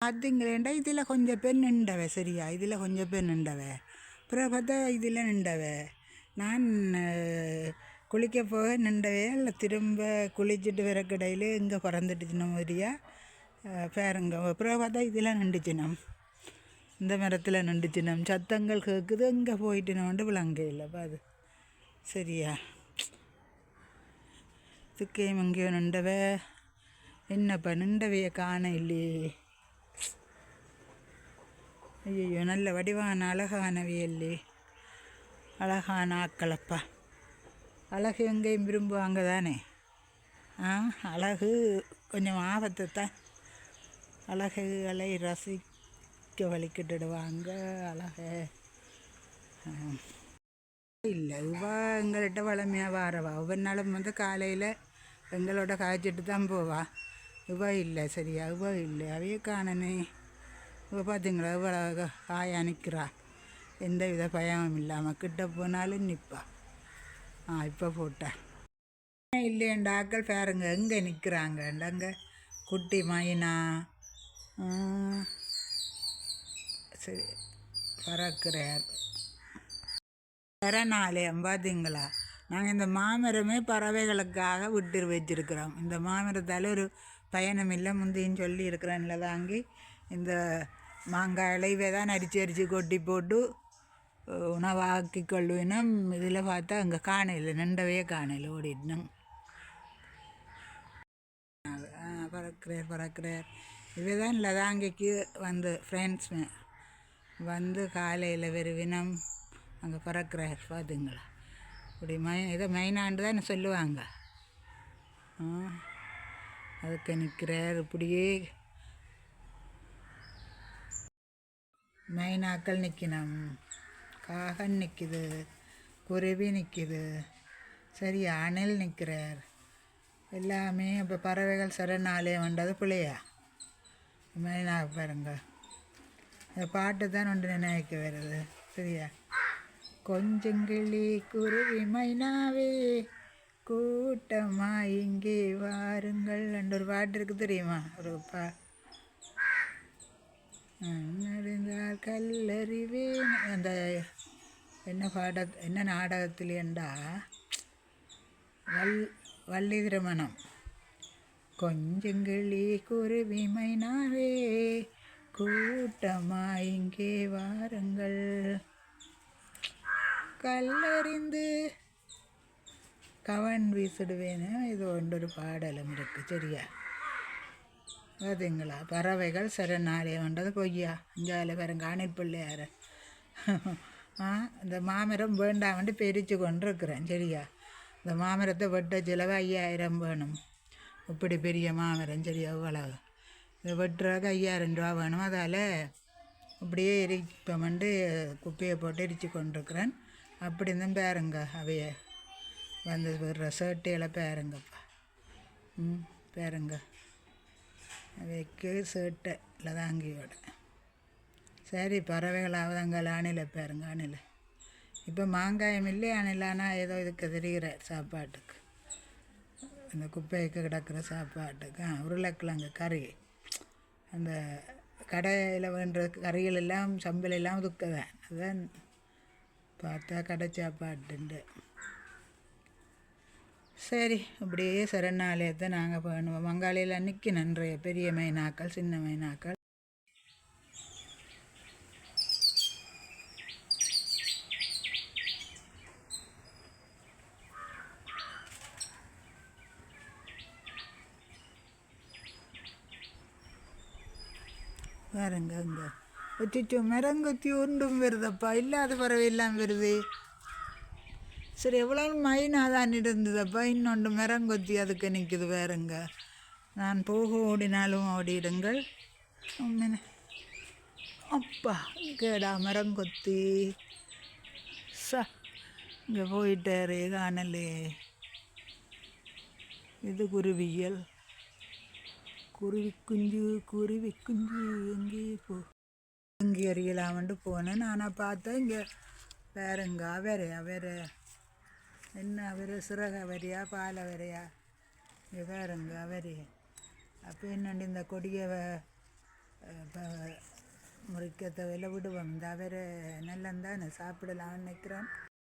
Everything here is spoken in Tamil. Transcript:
பார்த்தீங்களேண்டா இதில் கொஞ்சம் பேர் நின்றவ சரியா? இதில் கொஞ்சம் பேர் நின்றவ. அப்புறம் பார்த்தா இதில் நின்றவ. நான் குளிக்க போக நின்றவே இல்லை திரும்ப குளிச்சுட்டு வர கடையில் இங்கே பறந்துட்டுச்சுன மாதிரியா? பேருங்க அப்புறம் பார்த்தா இதில் நின்றுச்சினம் இந்த மரத்தில் நின்றுச்சினம் சத்தங்கள் கேட்குது இங்கே போயிட்டுனோண்டு விளங்க இல்லைப்பா அது சரியா? இதுக்கேயும் எங்கேயோ நின்றவ. என்னப்பா நின்றவைய காண இல்லையே? ஐயோ நல்ல வடிவான அழகானவையல்லே அழகான ஆக்களப்பா அழகு எங்கேயும் விரும்புவாங்க தானே ஆ அழகு கொஞ்சம் ஆபத்து தான் அழகுகளை ரசிக்க வலிக்கிட்டுடுவாங்க அழக. இல்லை இவா எங்கள்கிட்ட வளமையாக வாரவா. ஒவ்வொரு நாளும் வந்து காலையில் எங்களோட காய்ச்சிட்டு தான் போவா. இவ இல்லை சரியா? இவ இல்லை அவையே காணனே. இப்போ பார்த்தீங்களா இவ்வளோ காயா நிற்கிறா எந்த வித பயமும் இல்லாமல் கிட்ட போனாலும் நிற்பா ஆ இப்போ போட்டேன். இல்லையண்டா ஆக்கள் பாருங்க எங்கே நிற்கிறாங்க குட்டி மைனா. சரி பறக்கிறார். சரணாலயம் பார்த்தீங்களா நாங்கள் இந்த மாமரமே பறவைகளுக்காக விட்டு வச்சிருக்கிறோம். இந்த மாமரத்தால் ஒரு பயணம் இல்லை முந்தையும் சொல்லி இருக்கிறேன்ல தாங்கி இந்த மாங்காய் இலைவே தான் அரிச்சு அரிச்சு கொட்டி போட்டு உணவாக்கி கொள்வினும் இதில் பார்த்தா அங்கே காணையில் நின்றவே காணையில் ஓடிடணும். பறக்கிறார் பறக்கிறார். இவை தான் லதாங்கிக்கு வந்து ஃப்ரெண்ட்ஸ் வந்து காலையில் வெறுவினம் அங்கே பறக்கிறார் பார்த்துங்களா. இப்படி மை இதை மெயினாண்டு தான் சொல்லுவாங்க. அதுக்கு நிற்கிறார் இப்படியே மைனாக்கள் நிற்கணும் காகன் நிற்கிது. குருவி நிற்கிது. சரி அணில் நிற்கிறார். எல்லாமே இப்போ பறவைகள் சரணாலயம் வந்தது பிள்ளையா? மைனா பாருங்க. இந்த பாட்டு தான் ஒன்று நினைக்க வருது. சரியா? கொஞ்சங்கிளி குருவி மைனாவே கூட்டமாக இங்கே வாருங்கள். என்ற ஒரு பாட்டு இருக்குது தெரியுமா? ஒரு பா நடந்தால் கல்லறிவேன் அந்த என்ன பாட என்ன நாடகத்திலேண்டா வல் வள்ளி திருமணம் கொஞ்சங்கிளி குருவி மைனாவே கூட்டமா இங்கே வாருங்கள். கல்லறிந்து கவன் வீசிடுவேன்னு இது ஒன்றொரு பாடலும் இருக்குது சரியா? பார்த்தீங்களா பறவைகள் சரணாலயம்ன்றது பொய்யா? அஞ்சாவில் பாருங்க காணிப்பிள்ளையார். பிள்ளையார ஆ இந்த மாமரம் வேண்டாமட்டு பிரித்து கொண்டிருக்கிறேன் சரியா? இந்த மாமரத்தை வெட்ட செலவு ஐயாயிரம் வேணும். இப்படி பெரிய மாமரம் சரியா? இவ்வளவு இதை வெட்டுறதுக்கு ஐயாயிரம் ரூபா வேணும். அதால் இப்படியே எரிப்பமண்டு குப்பையை போட்டு எரித்து கொண்டிருக்கிறேன். அப்படி இருந்தும் பேருங்க அவைய வந்து விடுற சேட்டையில் பேருங்கப்பா. ம் பேருங்க. வைக்கு சேட்டை. லதாங்கியோட சரி பறவைகளாவது அங்கே அணில பாருங்க அணில. இப்போ மாங்காயம் இல்லை அணிலானா ஏதோ இதுக்கு தெரிகிற சாப்பாட்டுக்கு. அந்த குப்பைக்கு கிடக்கிற சாப்பாட்டுக்கு. ஆ உருளைக்கிழங்கு கறி. அந்த கடையில் வேண்ட கறிகள் எல்லாம் சம்பளெல்லாம் எல்லாம் துக்கதான் அதுதான் பார்த்தா கடை சாப்பாட்டுண்டு. சரி அப்படியே சரணாலயத்தை நாங்கள் பண்ணுவோம். வங்காளியில் அன்னைக்கு நன்றைய. பெரிய மைனாக்கள் சின்ன மைனாக்கள். பாருங்க அங்கே வச்சுச்சோ மரங்கொத்தி உருண்டும் வருதப்பா. இல்லாத பறவை எல்லாம் வருது. சரி எவ்வளோ மைனாக தான் இருந்ததப்பா? இன்னொன்று மரங்கொத்தி அதுக்கு நிற்குது வேறுங்க நான் போக ஓடினாலும் ஓடிடுங்கள். அப்பா கேடா மரங்கொத்தி ச இங்கே போயிட்டாரு காணலே. இது குருவியல். குருவி குஞ்சு குருவி குஞ்சு எங்கே போ? இங்கே அறியலாமன்ட்டு போனேன். ஆனால் பார்த்தேன் இங்கே. வேறங்க வேறையா வேற என்ன அவர் சுரக வரையா பால வரையா இங்கே வேறங்க அவரே அப்போ என்னண்டு இந்த கொடியை முறிக்கத்தை விட விடுவோம் இந்த அவரை நல்லந்தான் சாப்பிடலாம்னு நினைக்கிறேன்